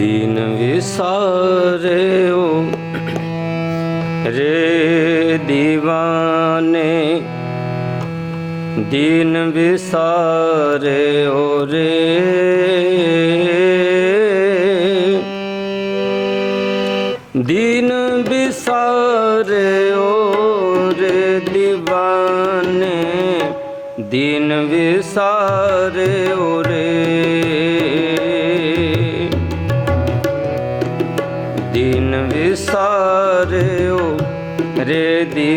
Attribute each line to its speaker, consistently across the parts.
Speaker 1: ਦੀਨ ਵਿਸਾਰਿਓ। ਰੇ دیਵਾਨੇ ਦੀਨ ਵਿਸਾਰਿਓ ਰੇ। ਦੀਨ ਵਿਸਾਰਿਓ ਰੇ دیਵਾਨੇ ਦੀਨ ਵਿਸਾਰਿਓ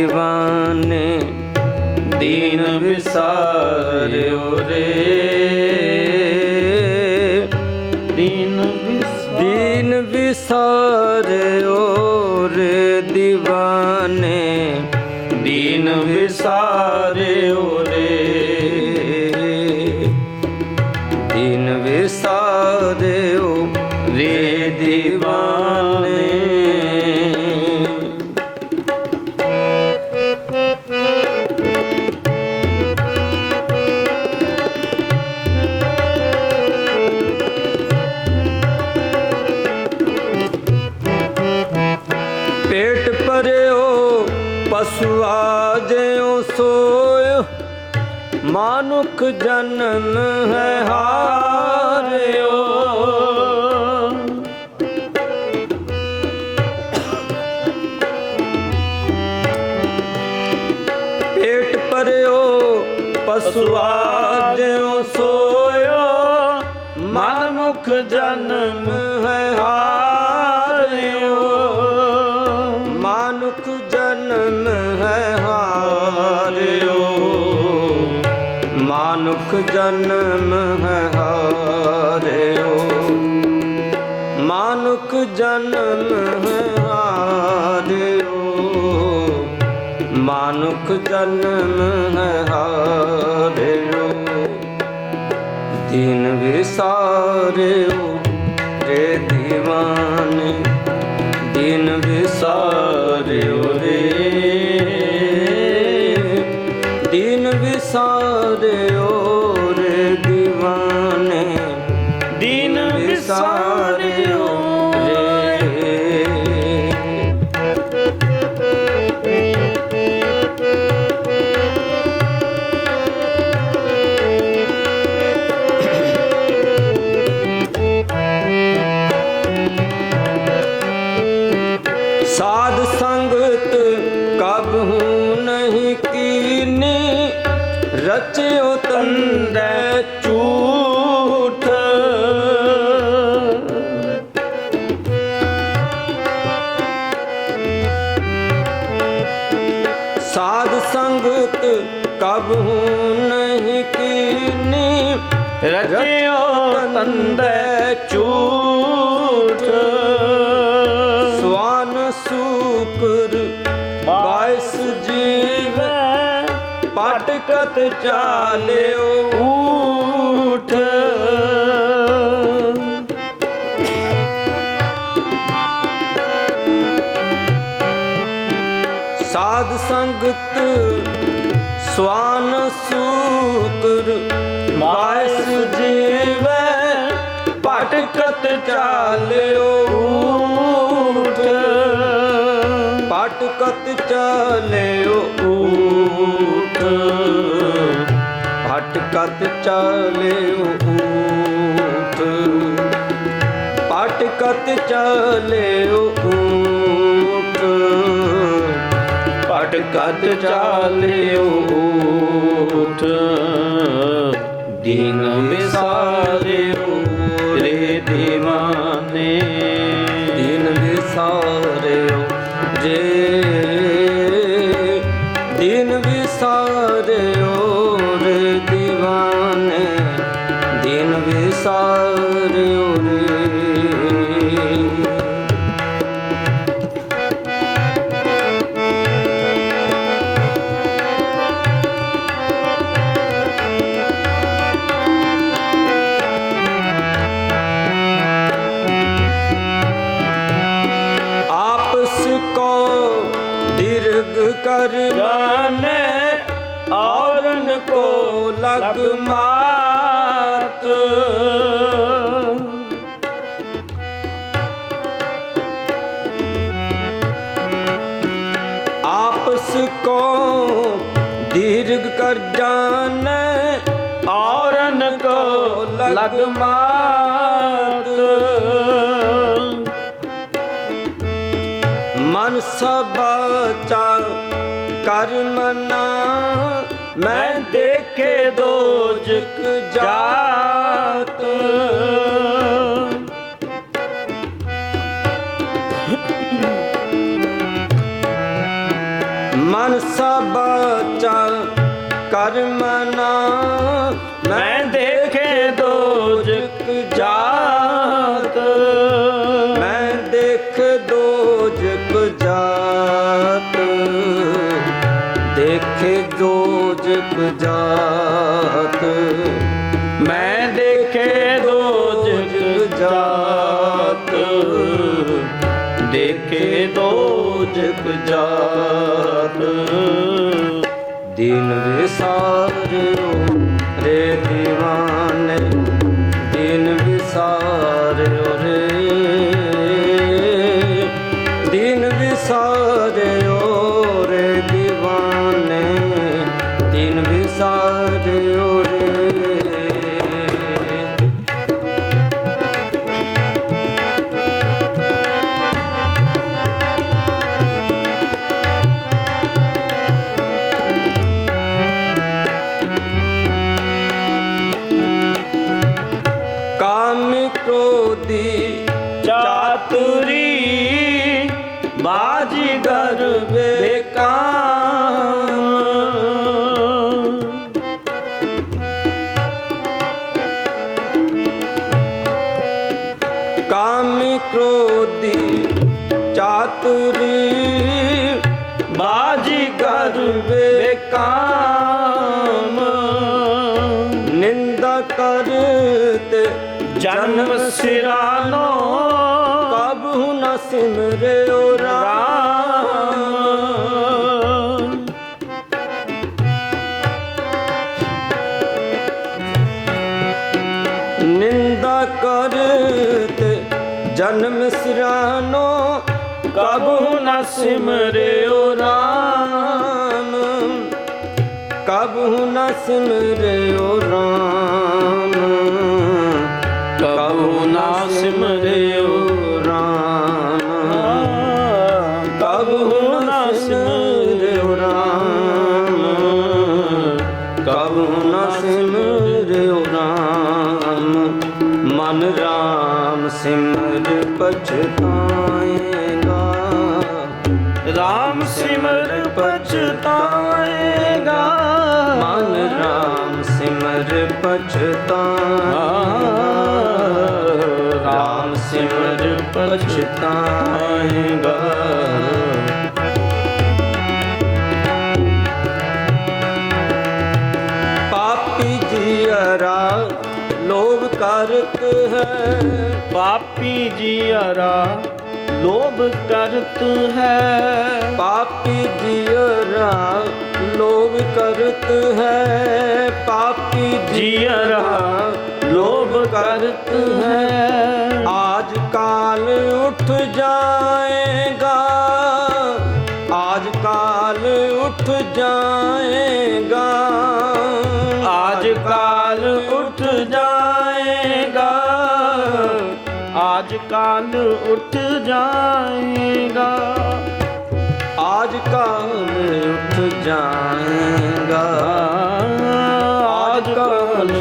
Speaker 1: دیوانے دین بساریو رے دین دین بساریو رے دیوانے دین بسار ਭਰਿਓ ਪਸ਼ੂਆ ਜਿਉ ਮਾਨੁਖ ਜਨਮ ਹੈ ਹਾਰਿਓ। ਪੇਟ ਭਰਿਓ ਪਸ਼ੂਆ ਜਿਉ ਸੋਇਓ ਮਨਮੁਖ ਜਨਮ ਜਨਮ ਹੈ ਹਾਰਿਓ। ਮਾਨੁਕ ਜਨਮ ਹੈ ਹਾਰਿਓ। ਮਾਨੁਖ ਜਨਮ ਹੈ ਹਾਰਿਓ। ਦੀਨ ਵਿਸਾਰਿਓ ਰੇ دیਵਾਨੇ ਦਿਨ ਵਿਸਾਰਿਓ ਰੇ। ਦਿਨ ਵਿਸਾਰਿਓ ਪਟਕਤ ਚਾਲਿਓ। ਊਠ। ਸਾਧ ਸੰਗਤ ਸਵਾਨ ਸੂਕਰ ਬਾਇਸ ਜੀਵੈ ਪਟਕਤ ਚਾਲਿਓ। ਊਠ। ਪਟਕਤ ਚਾਲਿਓ। ਊਠ ਪਟਕਤ ਚਾਲਿਓ ਊਠ। ਪਟਕਤ ਚਾਲਿਓ ਊਠ। ਪਟਕਤ ਚਾਲਿਓ ਊਠ। ਦੀਨ ਵਿਸਾਰਿਓ ਕਰ ਜਾਣੈ, ਔਰਨ ਕੋ ਲਗ ਮਾਤ। ਆਪਸ ਕੋ ਦੀਰਘ ਕਰ
Speaker 2: ਜਾਣੈ,
Speaker 1: ਔਰਨ ਕੋ
Speaker 2: ਲਗ ਮਾਤ।
Speaker 1: ਮਨ ਸਭ
Speaker 2: ਮੈਂ ਦੇਖੇ ਦੋਜਕ ਜਾਤ ਜਾਤ।
Speaker 1: ਮੈਂ ਦੇਖੇ ਦੋਜਕ ਜਾਤ। ਦੇਖੇ ਦੋਜਕ ਜਾਤ। ਦਿਨ ਵਿਸਾਰਿਓ ਰੇ ਦੀਵਾਨੇ। ਕ੍ਰੋਧੀ
Speaker 2: ਚਾਤੁਰੀ ਬਾਜੀਗਰ ਬੇਕਾਮ
Speaker 1: ਨਿੰਦਾ ਕਰਤੇ
Speaker 2: ਜਨਮ ਸਿਰਾਨੋ
Speaker 1: ਕਬਹੁ ਨ ਸਿਮਰਿਓ
Speaker 2: ਸਿਮਰਿਓ ਰਾਮ।
Speaker 1: ਰਾਮ ਕਬਹੁ ਨ ਸਿਮਰਿਓ ਰਾਮ।
Speaker 2: ਕਬਹੁ ਨ ਸਿਮਰਿਓ
Speaker 1: ਰਾਮ।
Speaker 2: ਕਬਹੁ ਨਾ ਸਿਮਰਿਓ
Speaker 1: ਰਾਮ। ਕਬਹੁ ਨਾ ਸਿਮਰਿਓ ਰਾਮ। ਮਨ ਰਾਮ ਸਿਮਰ ਪਛਤਾਏਗਾ
Speaker 2: ਪਛਤਾਏਗਾ।
Speaker 1: ਮਨ ਰਾਮ ਸਿਮਰ ਪਛਤਾਏਗਾ।
Speaker 2: ਰਾਮ ਸਿਮਰ ਪਛਤਾਏਗਾ।
Speaker 1: ਪਾਪੀ ਜੀਅਰਾ ਲੋਭ ਕਰਤ ਹੈ।
Speaker 2: ਪਾਪੀ ਜੀਅਰਾ ਲੋਭ ਕਰਤ ਹੈ।
Speaker 1: ਪਾਪੀ ਜੀਅਰਾ ਲੋਭ ਕਰਤ ਹੈ। ਪਾਪੀ
Speaker 2: ਜੀਅਰਾ ਲੋਭ ਕਰਤ ਹੈ।
Speaker 1: ਆਜ ਕਾਲ ਉੱਠ ਜਾਏਗਾ। ਆਜ ਕਾਲ ਉੱਠ ਜਾਏਗਾ
Speaker 2: ਆਜ ਕਾਲ ਉੱਠ ਜਾਏਗਾ। ਆਜ ਕਾਲ ਉੱਠ ਜਾਏਗਾ।
Speaker 1: ਆਜ ਕਾਲ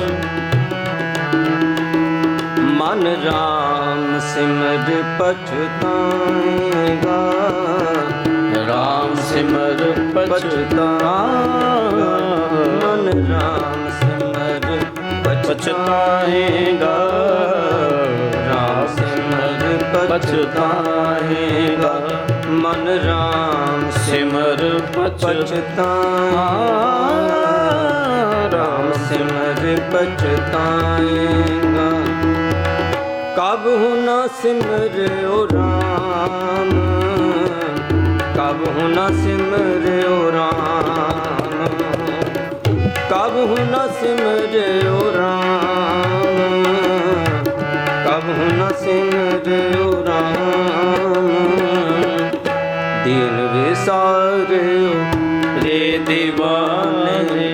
Speaker 1: ਮਨ ਰਾਮ ਸਿਮਰ ਪਛਤਾਏਗਾ।
Speaker 2: ਰਾਮ ਸਿਮਰ
Speaker 1: ਪਛਤਾਏਗਾ। ਮਨ ਰਾਮ ਸਿਮਰ
Speaker 2: ਪਛਤਾਏਗਾ। ਪਛਤਾਏਗਾ
Speaker 1: ਮਨ ਰਾਮ
Speaker 2: ਸਿਮਰ ਪਛਤਾਏਗਾ
Speaker 1: ਪਛਤਾਏਗਾ ਰਾਮ ਸਿਮਰ ਪਛਤਾਏਗਾ ਕਬ ਹੁਨਾ ਨ ਸਿਮਰਿਓ ਰਾਮ ਕਬ ਹੁਨਾ ਨ ਸਿਮਰਿਓ ਰਾਮ ਕਬ ਹੁਨਾ ਨ ਸਿਮਰਿਓ ਰਾਮ ਹੁ ਨ ਸਿਮਰਿਓ ਵਿਸਾਰਿਓ
Speaker 2: ਰੇ ਦੀਵਾਨੇ।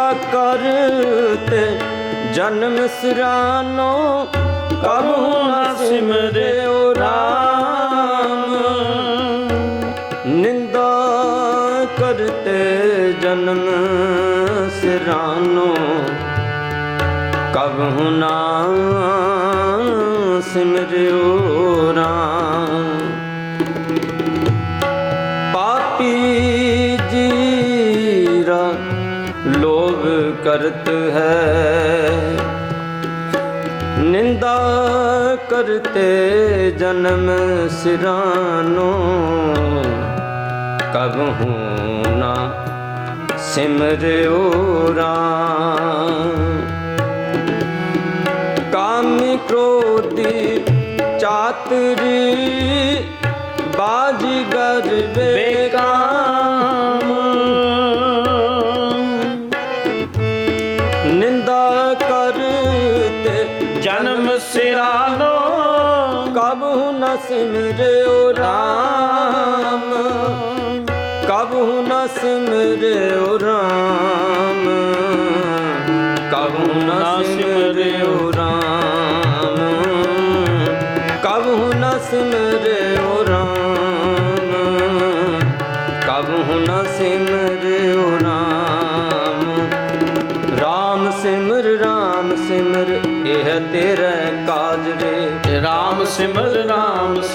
Speaker 1: ਕਰ ਕਰਤੇ ਜਨਮ ਸਿਰਾਨੋ ਕਬੂ ਨ ਸਿਮਰਿਓ ਰਾਮ। ਨਿੰਦਾ ਕਰਤੇ ਜਨਮ ਸਿਰਾਨੋ ਕਬਹੁ ਨਾ ਸਿਮਰਿਓ ਰਾਮ। करत है निंदा करते जन्म सिरानो कब ना सिमरओ काम
Speaker 2: क्रोधी चातरी
Speaker 1: बाजीगर बेकार ਸਿਮਰਿਓ ਰਾਮ। ਕਬਹੁ ਨ ਸਿਮਰਿਓ ਰਾਮ। ਕਬਹੁ ਨ ਸਿਮਰਿਓ ਰਾਮ। ਕਬਹੁ ਨ ਸਿਮਰਿਓ ਰਾਮ। ਕਬਹੁ ਨ ਸਿਮਰਿਓ ਰਾਮ। ਰਾਮ ਸਿਮਰ ਰਾਮ ਸਿਮਰ ਇਹ ਤੇਰਾ ਕਾਜ ਰੇ
Speaker 2: ਰਾਮ ਸਿਮਰ ਰਾਮ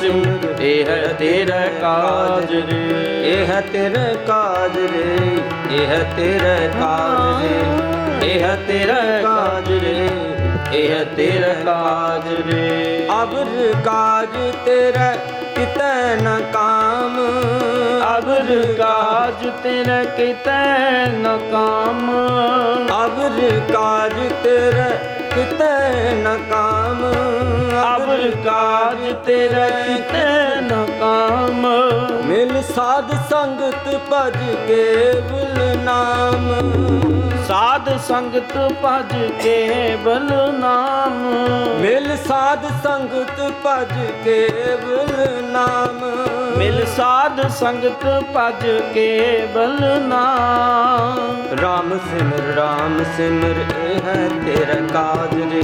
Speaker 2: ਸਿਮਰ ਇਹ ਤੇਰਾ ਕਾਜ ਰੇ।
Speaker 1: ਇਹ ਤੇਰਾ ਕਾਜ ਰੇ। ਇਹ ਤੇਰਾ ਕਾਜ ਰੇ। ਇਹ ਤੇਰਾ ਕਾਜ ਰੇ।
Speaker 2: ਇਹ ਤੇਰਾ ਕਾਜ ਰੇ।
Speaker 1: ਅਬਰ ਕਾਜ ਤੇਰਾ ਕਿਤੈ ਨ ਕਾਮ।
Speaker 2: ਅਬਰ ਕਾਜ ਤੇਰਾ ਕਿਤੈ ਨ ਕਾਮ।
Speaker 1: ਅਬਰ ਕਾਜ ਤੇਰਾ ਕਿਤੈ ਨ ਕਾਮ
Speaker 2: ਅਬਰ ਕਾਜ ਤੇਰਾ ਕਿਤੈ
Speaker 1: ਮਿਲ ਸਾਧ ਸੰਗਤ ਭਜ ਕੇਵਲ ਨਾਮ।
Speaker 2: ਸਾਧ ਸੰਗਤ ਭਜ ਕੇ ਬਲ ਨਾਮ।
Speaker 1: ਮਿਲ ਸਾਧ ਸੰਗਤ ਭਜ ਕੇਵਲ ਨਾਮ।
Speaker 2: ਮਿਲ ਸਾਧ ਸੰਗਤ ਭਜ ਕੇ ਬਲ ਨਾਮ।
Speaker 1: ਰਾਮ ਸਿਮਰ ਰਾਮ ਸਿਮਰ, ਇਹ ਹੈ ਤੇਰਾ ਕਾਜ ਰੇ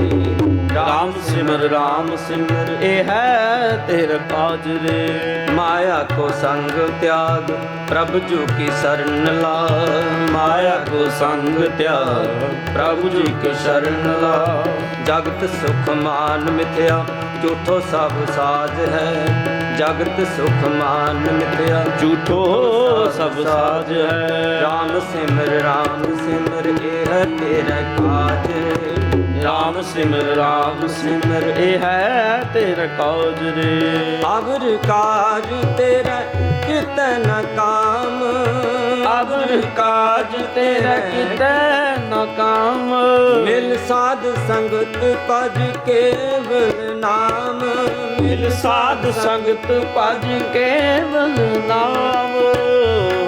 Speaker 2: ਰਾਮ ਸਿਮਰ ਰਾਮ ਸਿਮਰ, ਇਹ ਹੈ ਤੇਰਾ ਕਾਜ ਰੇ
Speaker 1: ਮਾਇਆ ਕੋ ਸੰਗ ਤਿਆਗ, ਪ੍ਰਭ ਜੂ ਕੀ ਸਰਨ ਲਾ
Speaker 2: ਮਾਇਆ ਕੋ ਸੰਗ ਤਿਆਗ, ਪ੍ਰਭੂ ਜੀ ਕੇ ਸ਼ਰਨ ਲਾ
Speaker 1: ਜਗਤ ਸੁਖ ਮਾਨ ਮਿਥਿਆ, ਝੂਠੋ ਸਭ ਸਾਜ ਹੈ। ਜਗਤ ਸੁਖ ਮਾਨ ਮਿਥਿਆ
Speaker 2: ਝੂਠੋ ਸਭ ਸਾਜ ਹੈ।
Speaker 1: ਰਾਮ ਸਿਮਰ ਰਾਮ ਸਿਮਰ ਇਹ ਹੈ ਤੇਰਾ ਕਾਜ।
Speaker 2: ਰਾਮ ਸਿਮਰ ਰਾਮ ਸਿਮਰ ਇਹ ਹੈ ਤੇਰਾ ਕਾਜ ਰੇ।
Speaker 1: ਅਬਰ ਕਾਜ ਤੇਰਾ ਕਿਤੈ ਨ ਕਾਮ
Speaker 2: ਅਬਰ ਕਾਜ ਤੇਰਾ ਕਿਤੈ ਨ ਕਾਮ
Speaker 1: ਮਿਲ ਸਾਧ ਸੰਗਤ ਭਜ ਕੇਵਲ ਨਾਮ।
Speaker 2: ਮਿਲ ਸਾਧ ਸੰਗਤ ਭਜ ਕੇਵਲ ਨਾਮ।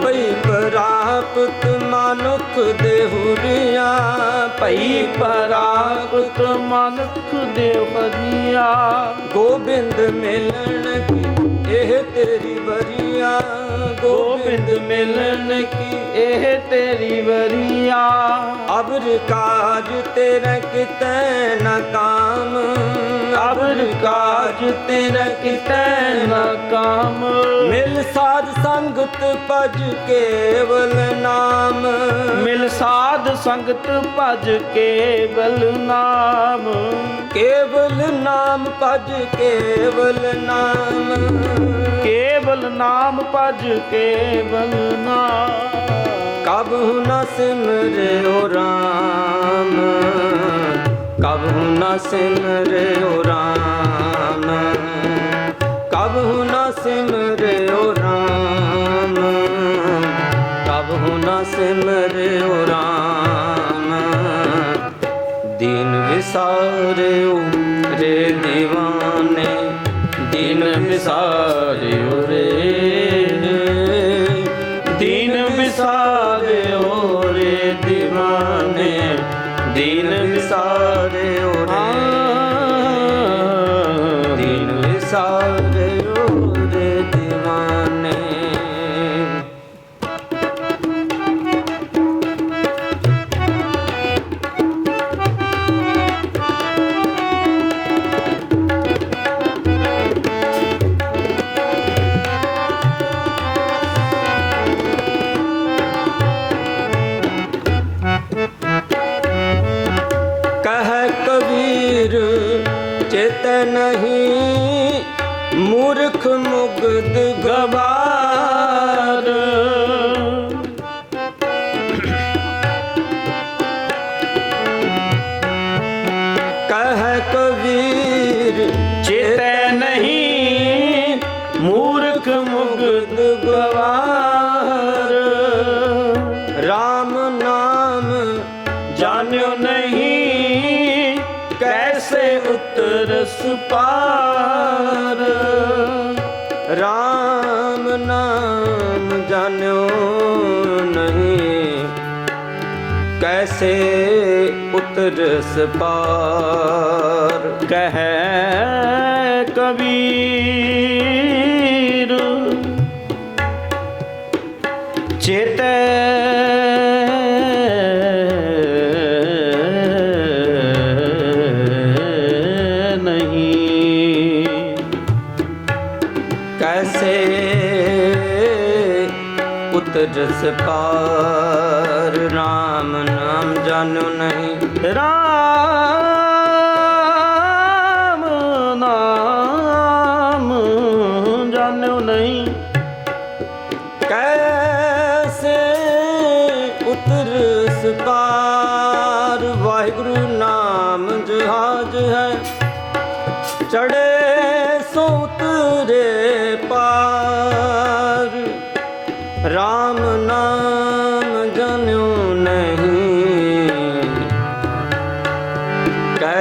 Speaker 1: ਪਈ ਪ੍ਰਾਪਤ ਮਨੁੱਖ ਦੇਹੁਰੀਆ।
Speaker 2: ਭਈ ਪਰਾਪਤ ਮਨੁੱਖ ਦੇ ਹਰੀਆ
Speaker 1: ਗੋਬਿੰਦ ਮਿਲਣ ਕੀ ਇਹ ਤੇਰੀ ਬਰੀਆ
Speaker 2: ਗੋਬਿੰਦ ਮਿਲਨ ਕੀ ਇਹ ਤੇਰੀ ਵਰੀਆ?
Speaker 1: ਅਬਰ ਕਾਜ ਤੇਰਾ ਕਿਤੈ ਨ ਕਾਮ।
Speaker 2: ਅਬਰ ਕਾਜ ਤੇਰਾ ਕਿਤੈ ਨ ਕਾਮ।
Speaker 1: ਮਿਲ ਸਾਧ ਸੰਗਤ ਭਜ ਕੇਵਲ ਨਾਮ।
Speaker 2: ਮਿਲ ਸਾਧ ਸੰਗਤ ਭਜ ਕੇਵਲ ਨਾਮ।
Speaker 1: ਕੇਵਲ ਨਾਮ ਭਜ ਕੇਵਲ ਨਾਮ।
Speaker 2: ਕੇਵਲ ਨਾਮ ਭਜ ਕੇਵਲ ਨਾਮ।
Speaker 1: ਕਬਹੁ ਨ ਸਿਮਰਿਓ ਰਾਮ ਕਬਹੁ ਨ ਸਿਮਰਿਓ ਰਾਮ ਕਬਹੁ ਨ ਸਿਮਰਿਓ ਰਾਮ ਕਬਹੁ ਨ ਸਿਮਰਿਓ ਰਾਮ। ਦੀਨ ਵਿਸਾਰਿਓ ਰੇ دیਵਾਨੇ
Speaker 2: ਦੀਨ ਵਿਸਾਰਿਓ ਰੇ ਦੀਨ ਵਿਸਾਰਿਓ ਰੇ ਦੀਵਾਨੇ।
Speaker 1: ਦੀਨ ਵਿਸਾਰਿਓ
Speaker 2: ਪਾਰ।
Speaker 1: ਰਾਮ ਨਾਮ ਜਾਣਿਓ ਨਹੀਂ। ਕੈਸੇ ਉਤਰਸ ਪਾਰ
Speaker 2: ਕਹਿ ਕਬੀਰ
Speaker 1: ਜਸ ਪਾਰ ਰਾਮ ਨਾਮ ਜਾਣਿਓ ਨਹੀਂ।
Speaker 2: ਰਾਮ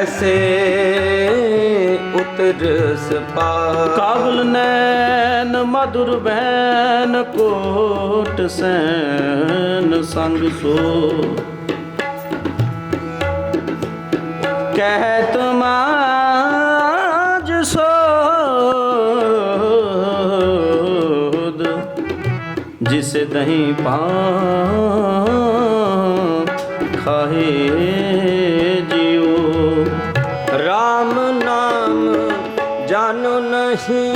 Speaker 1: ਕੈਸੇ ਉਤਰਸ ਪਾਰ
Speaker 2: ਕਾਬਲ ਨੈਣ ਮధుਰ ਬੈਨ ਕੋਟ ਸੈਨ ਸੰਗ ਸੋ ਕਹਿਤ ਮਾਜ ਸੋਦ ਜਿਸ ਦਹੀਂ ਪਾ
Speaker 1: ਨਹੀਂ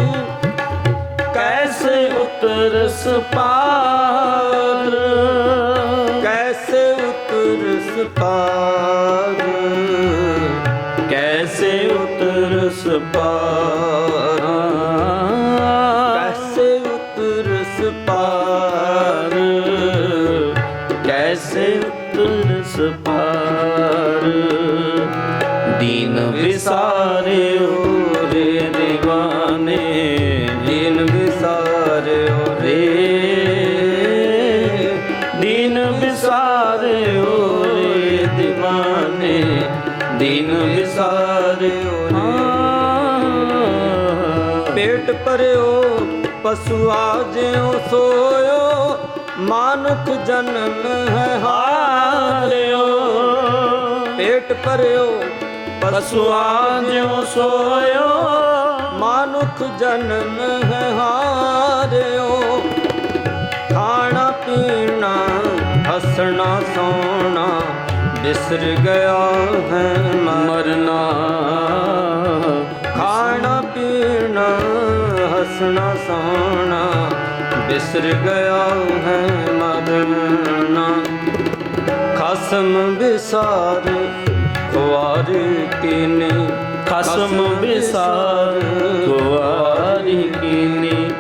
Speaker 2: ਕੈਸੇ ਉਤਰਸ ਪਾਰ?
Speaker 1: ਕੈਸੇ ਉਤਰਸ ਪਾਰ?
Speaker 2: ਕੈਸੇ ਉਤਰਸ ਪਾਰ?
Speaker 1: ਪਸ਼ੂਆ ਜਿਉ ਸੋਇਓ, ਮਾਨੁਖ ਜਨਮ ਹੈ ਹਾਰਿਓ। ਪੇਟ ਭਰਿਓ
Speaker 2: ਪਸੁਆ ਜਿਉ ਸੋਇਓ,
Speaker 1: ਮਾਨੁਖ ਜਨਮ ਹੈ ਹਾਰਿਓ। ਖਾਣਾ, ਪੀਣਾ, ਹੱਸਣਾ, ਸੋਣਾ, ਬਿਸਰ ਗਿਆ ਹੈ
Speaker 2: ਮਰਨਾ।
Speaker 1: ਖਾਣਾ, ਪੀਣਾ ਹੱਸਣਾ ਸੋਣਾ ਬਿਸਰ ਗਿਆ ਹੈ ਮਰਨਾ। ਖਸਮ ਵਿਸਾਰ ਖੁਆਰ ਕੀਨੇ।
Speaker 2: ਖਸਮ ਵਿਸਾਰ ਕੁਆਰੀ ਕੀਨੀ।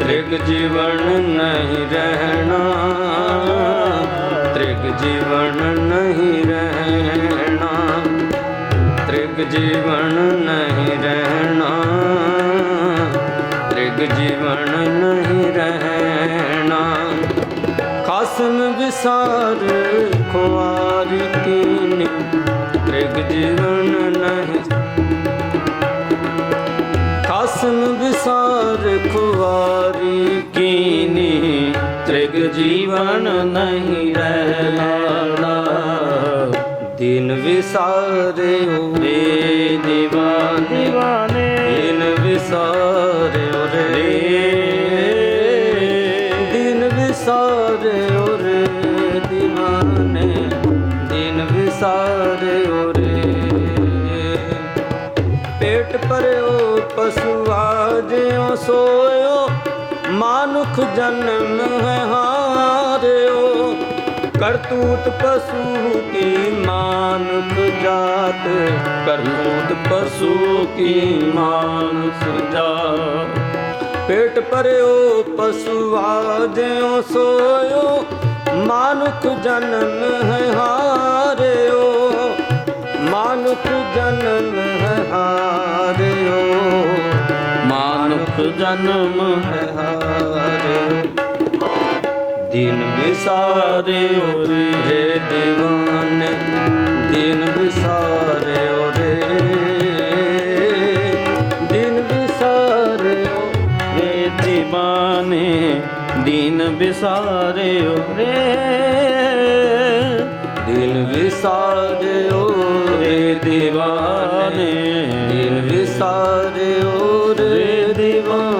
Speaker 1: ਤ੍ਰਿਗ ਜੀਵਨ ਨਹੀਂ ਰਹਿਣਾ। ਤ੍ਰਿਗ ਜੀਵਨ ਨਹੀਂ ਰਹਿਣਾ। ਤ੍ਰਿਗ ਜੀਵਨ ਨਹੀਂ ਜੀਵਨ ਨਹੀਂ ਰਹਿਣਾ। ਖਸਮ ਵਿਸਾਰ ਖੁਆਰ ਕੀਨੀ ਤ੍ਰਿਗ ਜੀਵਨ ਨਹੀਂ। ਖਸਮ ਵਿਸਾਰ ਖੁਆਰੀ
Speaker 2: ਕੀਨੀ ਤ੍ਰਿਗ ਜੀਵਨ ਨਹੀਂ ਰਹਿਣਾ।
Speaker 1: ਦਿਨ ਵਿਸਾਰਿਓ
Speaker 2: ਰੇ ਦੀਵਾਨੇ ਦੀਵਾਨੇ।
Speaker 1: ਦਿਨ ਵਿਸਾਰਿਓ ਪਰਿਓ ਭਰਿਓ ਪਸ਼ੂਆ ਜਿਉ ਸੋਇਓ। ਮਾਨੁਖ ਜਨਮ ਹੈ ਹਾਰਿਓ। ਕਰਤੂਤ ਪਸ਼ੂ ਕੀ ਮਾਨੁਖ ਜਾਤ? ਕਰਤੂਤ ਪਸ਼ੂ ਕੀ ਮਾਨੁਖ ਜਾਤ? ਪੇਟ ਭਰਿਓ ਪਸ਼ੂਆ ਜਿਉ ਸੋਇਓ। ਮਾਨੁਖ ਜਨਮ ਹੈ ਹਾਰਿਓ। ਮਾਨੁਖ ਜਨਮ ਹੈ ਹਾਰਿਓ।
Speaker 2: ਮਾਨੁਖ ਜਨਮ
Speaker 1: ਹੈ ਹਾਰਿਓ। ਦਿਨ ਵਿਸਾਰਿਓ ਰੇ ਦੀਵਾਨੇ। ਦਿਨ ਵਿਸਾਰਿਓ ਰੇ। ਦਿਨ ਵਿਸਾਰਿਓ
Speaker 2: ਰੇ ਦੀਵਾਨੇ। ਦੀਨ ਵਿਸਾਰਿਓ ਰੇ।
Speaker 1: ਦਿਨ ਵਿਸਾਰਿਓ ਰੇ دیਵਾਨੇ ਦਿਲ ਵਿਸਾਰਿਓ ਰੇ دیਵਾਨੇ